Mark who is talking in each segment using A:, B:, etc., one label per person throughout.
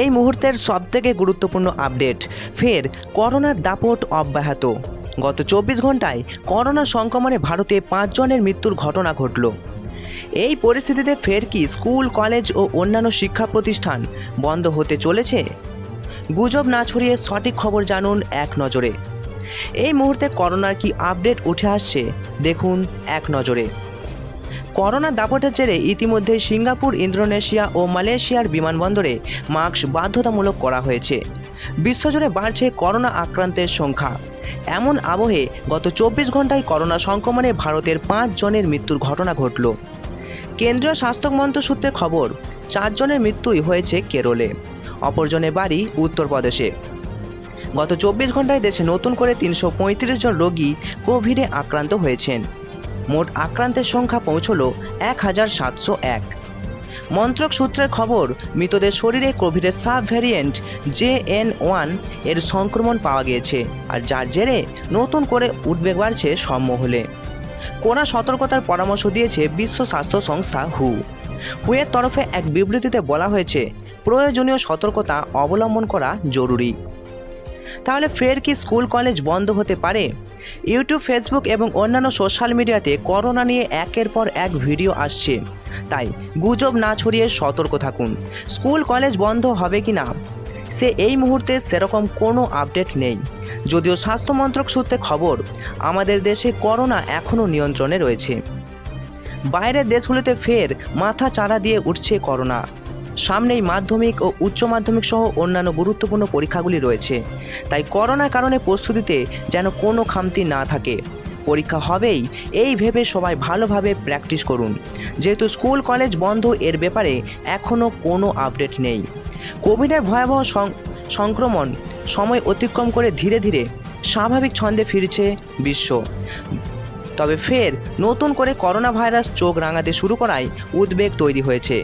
A: এই মুহূর্তের সবথেকে গুরুত্বপূর্ণ আপডেট, ফের করোনার দাপট অব্যাহত। গত চব্বিশ ঘন্টায় করোনা সংক্রমণে ভারতে পাঁচজনের মৃত্যুর ঘটনা ঘটল। এই পরিস্থিতিতে ফের কি স্কুল, কলেজ ও অন্যান্য শিক্ষা প্রতিষ্ঠান বন্ধ হতে চলেছে? গুজব না ছড়িয়ে সঠিক খবর জানুন এক নজরে। এই মুহূর্তে করোনার কি আপডেট উঠে আসছে, দেখুন এক নজরে। করোনা দাপটের জেরে ইতিমধ্যে সিঙ্গাপুর, ইন্দোনেশিয়া ও মালয়েশিয়ার বিমানবন্দরে মাস্ক বাধ্যতামূলক করা হয়েছে। বিশ্বজুড়ে বাড়ছে করোনা আক্রান্তের সংখ্যা। এমন আবহে গত চব্বিশ ঘন্টায় করোনা সংক্রমণে ভারতের পাঁচ জনের মৃত্যুর ঘটনা ঘটল। কেন্দ্রীয় স্বাস্থ্য মন্ত্র সূত্রে খবর চারজনের মৃত্যুই হয়েছে কেরলে। অপরজনের বাড়ি উত্তরপ্রদেশে। গত চব্বিশ ঘন্টায় দেশে নতুন করে তিনশো পঁয়ত্রিশ জন রোগী কোভিডে আক্রান্ত হয়েছেন। মোট আক্রান্তের সংখ্যা পৌঁছল এক হাজার সাতশো এক। মন্ত্রক সূত্রের খবর, মৃতদের শরীরে কোভিডের সাব ভ্যারিয়েন্ট জে এন ওয়ানের সংক্রমণ পাওয়া গিয়েছে আর যার জেরে নতুন করে উদ্বেগ বাড়ছে সম্মহলে। কোনা সতর্কতার পরামর্শ দিয়েছে বিশ্ব স্বাস্থ্য সংস্থা হু। হুয়ের তরফে এক বিবৃতিতে বলা হয়েছে, প্রয়োজনীয় সতর্কতা অবলম্বন করা জরুরি। তাহলে ফের কি স্কুল, কলেজ বন্ধ হতে পারে? ইউটিউব, ফেসবুক এবং অন্যান্য সোশ্যাল মিডিয়াতে করোনা নিয়ে একের পর এক ভিডিও আসছে। তাই গুজব না ছড়িয়ে সতর্ক থাকুন। স্কুল, কলেজ বন্ধ হবে কি না সে এই মুহূর্তে সেরকম কোনো আপডেট নেই। যদিও স্বাস্থ্য মন্ত্রক সূত্রে খবর, আমাদের দেশে করোনা এখনও নিয়ন্ত্রণে রয়েছে। বাইরের দেশগুলিতে ফের মাথা চারা দিয়ে উঠছে করোনা। সামনেই মাধ্যমিক ও উচ্চ মাধ্যমিক সহ অন্যান্য গুরুত্বপূর্ণ পরীক্ষাগুলি রয়েছে। তাই করোনার কারণে প্রস্তুতিতে যেন কোনো খামতি না থাকে। পরীক্ষা হবেই, এই ভেবে সবাই ভালোভাবে প্র্যাকটিস করুন। যেহেতু স্কুল, কলেজ বন্ধ, এর ব্যাপারে এখনও কোনো আপডেট নেই। কোভিডের ভয়াবহ সংক্রমণ সময় অতিক্রম করে ধীরে ধীরে স্বাভাবিক ছন্দে ফিরছে বিশ্ব। তবে ফের নতুন করে করোনা ভাইরাস চোখ রাঙাতে শুরু করায় উদ্বেগ তৈরি হয়েছে।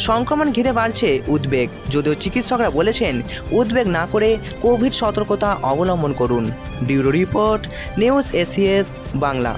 A: সংক্রমণ ঘিরে বাড়ছে উদ্বেগ। যদিও চিকিৎসকরা বলেছেন, উদ্বেগ না করে কোভিড সতর্কতা অবলম্বন করুন। Bureau report, news ACS, Bangla.